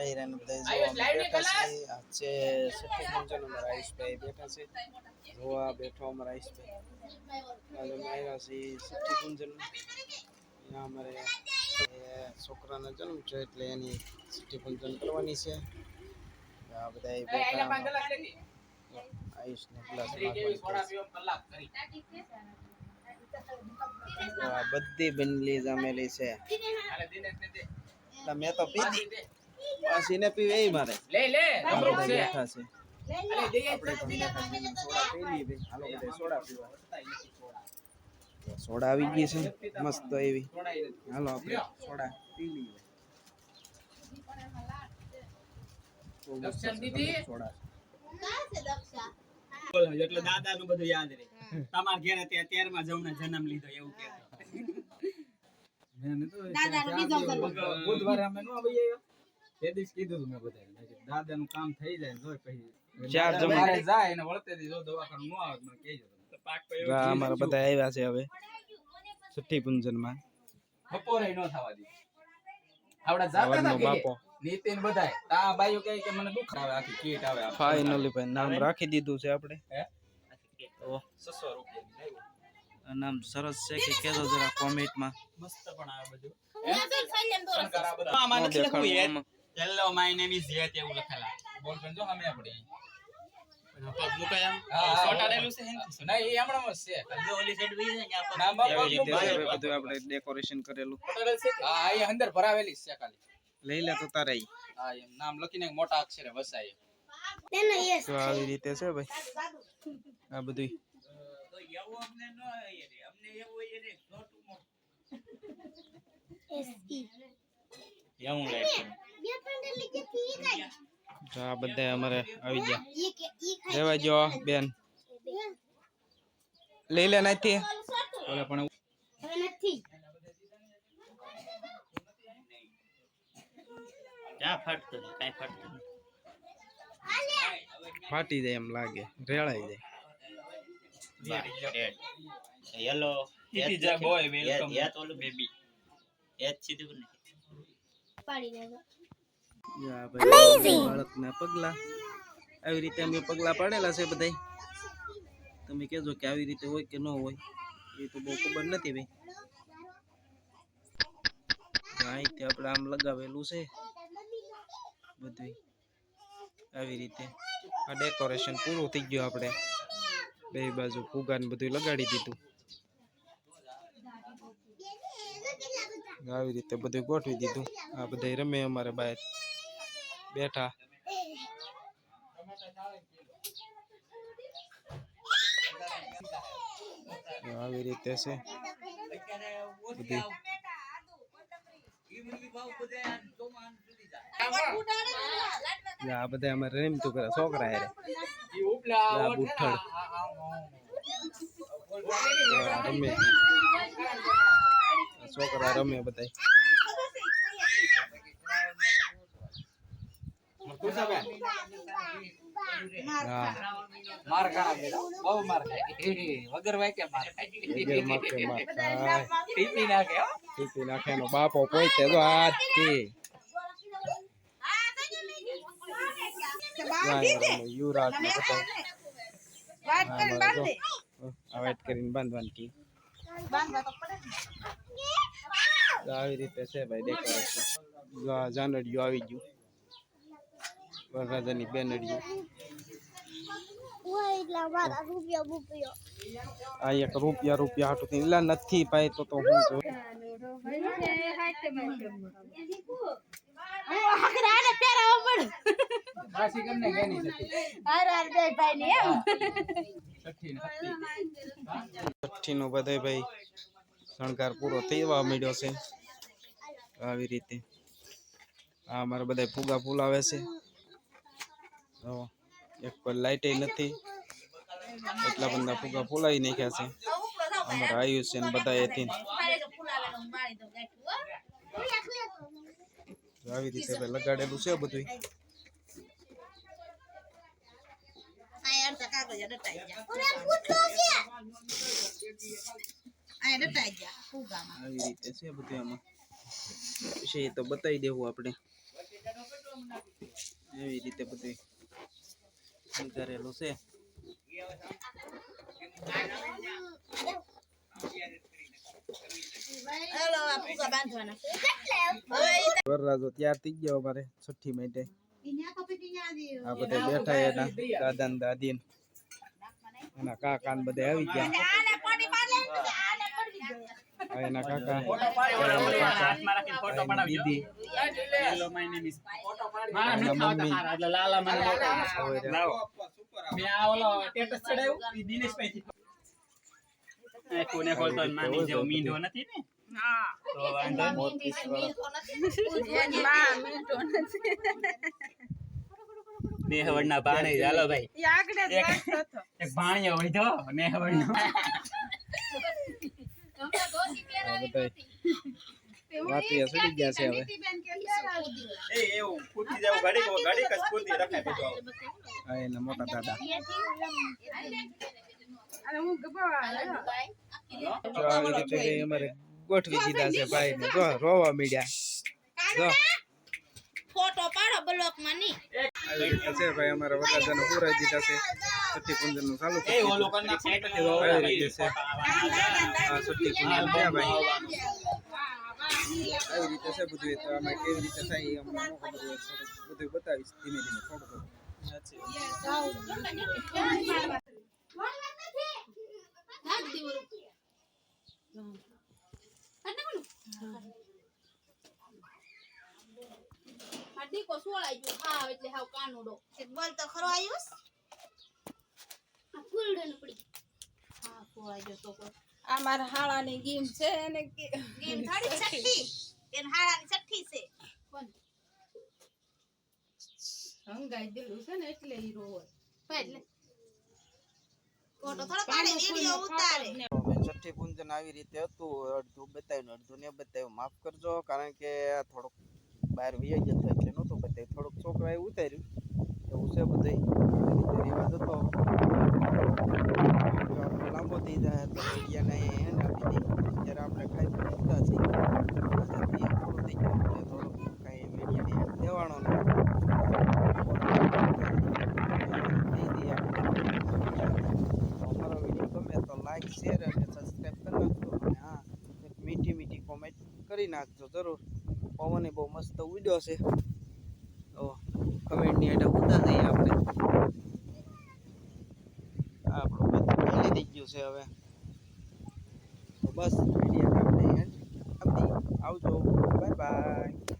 બૈરાને બધા જો બેઠા છે આ છે અમારા આયુષભાઈ બેઠા છે. જોવા બેઠો અમારા આયુષભાઈ અમે આવ્યા છીએ સઠ્ઠી અહીંયા અમારે છોકરાનો જન્મ છે એટલે એની સઠ્ઠી પંચાણું કરવાની છે. આ બધા બેઠા. આયુષને ગ્લાસ નાખવાની બધી બનલી જામેલી છે. મેં તો પીધી. પાછી ને પીવે એ મારે. લે લે અમૃત છે. બેઠા છે. ને સોડા આવી ગઈ છે. મસ્ત એવી. હાલો આપણે સોડા પી લઈએ. દીદી. એટલે દાદા નું બધું યાદ રહે. તમારા ઘેરે ત્યાં તેરમા ને જન્મ લીધો એવું કે દાદાનો બીજો બુધવારે અમે નો આવી આવ્યા તે દિવસ કીધું મેં બધાને દાદા નું કામ થઈ જાય ને જોઈ પછી ચાર જણ. જાય એને વળતે દી જો દવાખાનું નો આવે મને કહેજો તમે. પાક જો આ અમારા બધા આવ્યા છે હવે. છઠ્ઠી પૂંજનમાં. બપોરે નો થવા દી. આવડા જાતા સવારનો બાપો. નીતિન બધાય. તા બાઈઓ કહે કે મને દુખ આવે આખી કીટ આવે ફાઇનલી ભાઈ નામ રાખી દીધું છે આપણે. હે? રૂપિયાની નામ સરસ છે કે કેજો જરા કોમેન્ટમાં મસ્ત પણ આવે બધું. હેલો માય નેમ ઇઝ યet એવું લખેલા. બોલ પણ જો અમે આપણી. પગ મુકાય આમ હા, હા, છે હેનથી. એ હમણાં છે. જો ઓલી સાઈડ વહી ને આ પગ ના, બાપ, એવી રીતે બાપ, છે. બાપ. ભાઈ બધું આપણે ડેકોરેશન કરેલું. ચોંટાડેલ છે કે? હા એ અંદર ભરાવેલી છે ખાલી. લઈ લે તો તારે હા એમ. નામ લખીને મોટા અક્ષરે વસાય. તો આવી રીતે છે. ભાઈ આ બધું એવું અમને ન અમને એવું રે. છોટું મોટું. એવું લાગે તો આ બધા અમારે આવી ગયા. લેવા જો બેન. લઈ લે નથી ઓલે પણ ક્યાં ફાટતું નહીં, કાંઈ ફાટતું નહીં. ફાટી જાય એમ લાગે રેળાઈ જાય. ઓલું સીધું બાળકના પગલા આવી રીતે અમે પગલા પાડેલા છે બધાય. તમે કહેજો કે આવી રીતે હોય કે ન હોય એ તો બહુ ખબર નથી ભાઈ. માહિતી અહીંથી આપણે આમ લગાવેલું છે બધું આવી રીતે. આ ડેકોરેશન પૂરું થઈ ગયું આપણે. બે બાજુ ફુગા ને બધું લગાડી દીધું. આવી રીતે બધું ગોઠવી દીધું. આ બધા રમે અમારે બહાર બેઠા. આવી રીતે છે. આ બધા અમારે રમતું કરે છોકરા રમે. છોકરા રમે બધા કુસાબેન માર ખાના બહુ માર ખાય. હે, હે, વગર વાંકે માર વગર માથે માર ખાય. ખાય. ટીપી નાખે ટીપી નાખે એનો બાપો પોઈતે જો આજથી યુવરાજ ને બધા. કરીને બાંધવાની કી. બાંધવા તો પડે ને. તો આવી રીતે છે ભાઈ જો જાનડિયું આવી ગયું. વરરાજાની બેનડીઓ. આ એક રૂપિયા રૂપિયા હાટું થી એલા નથી પાય તો તો હું જો. છઠ્ઠીનો બધાય ભાઈ શણગાર પૂરો થવા મળ્યો છે. આવી રીતે. આ અમારા બધા ફુગા ફૂલાવે છે. જો એક પર લાઇટે નથી. એટલા બધા ફુગા ફૂલાવી નાખ્યા છે. અમારા આયુષ છે બધા એથી. આવી રીતે લગાડેલું છે બધું. આવી રીતે છે બધું આમાં. એ તો બતાવી દેવું આપણે. એવી રીતે બધું કરેલું છે વરરાજો તૈયાર થઈ ગયો અમારે છઠ્ઠી માટે આ બધા બેઠા એના દાદા ને દાદી એના કાકા ને બધા આવી ગયા એના કાકા. ફોટો પડાવજો. મારા એટલે લાલા મને લાવો. મેં આ ઓલો ચડાવ્યું, ઈ. એ કોને ખોલતો હોય, માની જેવો મીંઢો નથી ને? તો વાંધો નહીં. મોરપીસ બે હવડના ભાણે જ, ભાઈ. એક એક ભાણિયો વૈધો ને હવડનો આ બધા વાતિયા ગયા છે હવે એ એવું ફૂટી જવું ઘડીક ઘડીક જ ફૂટી રખાય બધું આ એના મોટા દાદા આવી રીતે અમારે ગોઠવી દીધા છે ભાઈ ને જો રોવા મીડ્યા જો ફોટો પાડો બ્લોકમાં ની આવી રીતના છે ભાઈ અમારા વરરાજાને પૂરાઈ દીધા છે. પૂંજન ચાલુ આવી રીતે છે. આ છઠ્ઠી પૂંજન છે ભાઈ. આવી રીતે છે બધું. તો આમાં કેવી રીતે થાય એ અમને બધું બતાવીશ ધીમે ધીમે થોડું થોડું બોલ તો ખરો આયુષ આ મારા હાળાની ગીમ છે અને એમ થોડી છઠ્ઠી એન હાડાની છઠ્ઠી છે હંગાઈ દીધું છે ને એટલે ઈ રોવે ફોટો થોડો પાડે વિડિયો ઉતારે હવે છઠ્ઠી પૂંજન આવી રીતે હતું અડધું બતાવ્યું અડધું ને બતાવ્યું માફ કરજો કારણ કે આ થોડુંક બહાર વહી જતો એટલે બતાવ્યું થોડુંક છોકરાએ ઉતાર્યું. એવું છે બધું રિવાજ હતો લાંબો થઈ જાય તો મીડિયાને એન્ડ આપી દઈ જ્યારે આપણે ખાઈ પી છીએ. થોડું થઈ ગયું એટલે થોડુંક કાંઈ મીડિયાને દેવાનો ગમે તો લાઈક, શેર અને સબસ્ક્રાઈબ કરી નાખજો. અને હા મીઠી મીઠી કોમેન્ટ કરી નાખજો જરૂર. પવન બહુ મસ્ત ઉડ્યો છે. તો કમેન્ટની હેઠળ પૂરતા થઈએ આપણે. આપણું બધું ખાલી થઈ ગયું છે હવે. તો બસ વીડિયો આપણે આવજો. Bye bye